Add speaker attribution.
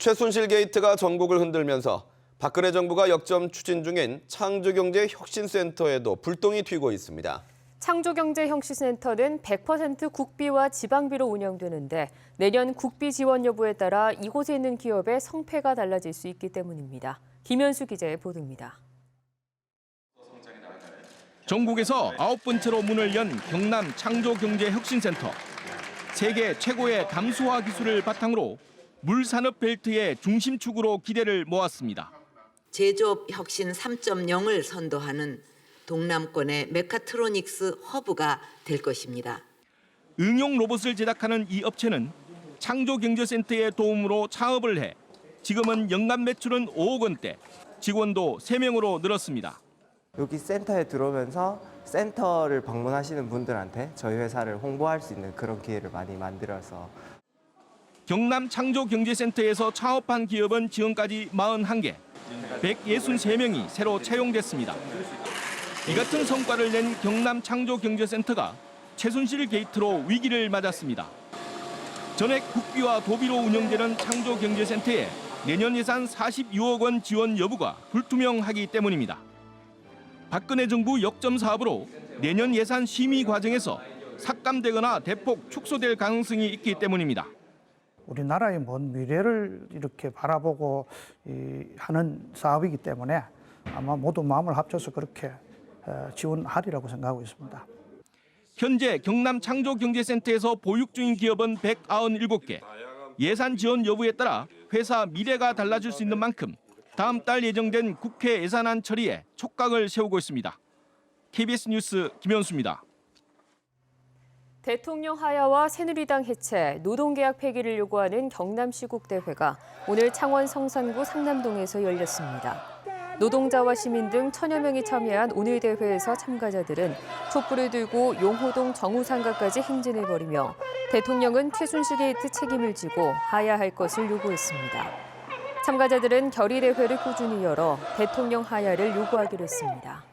Speaker 1: 최순실 게이트가 전국을 흔들면서 박근혜 정부가 역점 추진 중인 창조경제혁신센터에도 불똥이 튀고 있습니다.
Speaker 2: 창조경제혁신센터는 100% 국비와 지방비로 운영되는데 내년 국비 지원 여부에 따라 이곳에 있는 기업의 성패가 달라질 수 있기 때문입니다. 김현수 기자의 보도입니다.
Speaker 3: 전국에서 아홉 번째로 문을 연 경남 창조경제혁신센터. 세계 최고의 담수화 기술을 바탕으로 물산업 벨트의 중심축으로 기대를 모았습니다.
Speaker 4: 제조업 혁신 3.0을 선도하는 동남권의 메카트로닉스 허브가 될 것입니다.
Speaker 3: 응용 로봇을 제작하는 이 업체는 창조경제센터의 도움으로 창업을 해 지금은 연간 매출은 5억 원대, 직원도 3명으로 늘었습니다.
Speaker 5: 여기 센터에 들어오면서 센터를 방문하시는 분들한테 저희 회사를 홍보할 수 있는 그런 기회를 많이 만들어서
Speaker 3: 경남 창조경제센터에서 창업한 기업은 지금까지 41개, 163명이 새로 채용됐습니다. 이 같은 성과를 낸 경남 창조경제센터가 최순실 게이트로 위기를 맞았습니다. 전액 국비와 도비로 운영되는 창조경제센터에 내년 예산 46억 원 지원 여부가 불투명하기 때문입니다. 박근혜 정부 역점 사업으로 내년 예산 심의 과정에서 삭감되거나 대폭 축소될 가능성이 있기 때문입니다.
Speaker 6: 우리나라의 먼 미래를 이렇게 바라보고 이 하는 사업이기 때문에 아마 모두 마음을 합쳐서 그렇게 어, 지원하리라고 생각하고 있습니다.
Speaker 3: 현재 경남 창조경제센터에서 보육 중인 기업은 197개. 예산 지원 여부에 따라 회사 미래가 달라질 수 있는 만큼 다음 달 예정된 국회 예산안 처리에 촉각을 세우고 있습니다. KBS 뉴스 김현수입니다.
Speaker 2: 대통령 하야와 새누리당 해체, 노동계약 폐기를 요구하는 경남시국대회가 오늘 창원 성산구 상남동에서 열렸습니다. 노동자와 시민 등 천여 명이 참여한 오늘 대회에서 참가자들은 촛불을 들고 용호동 정우상가까지 행진을 벌이며 대통령은 최순실 게이트 책임을 지고 하야 할 것을 요구했습니다. 참가자들은 결의대회를 꾸준히 열어 대통령 하야를 요구하기로 했습니다.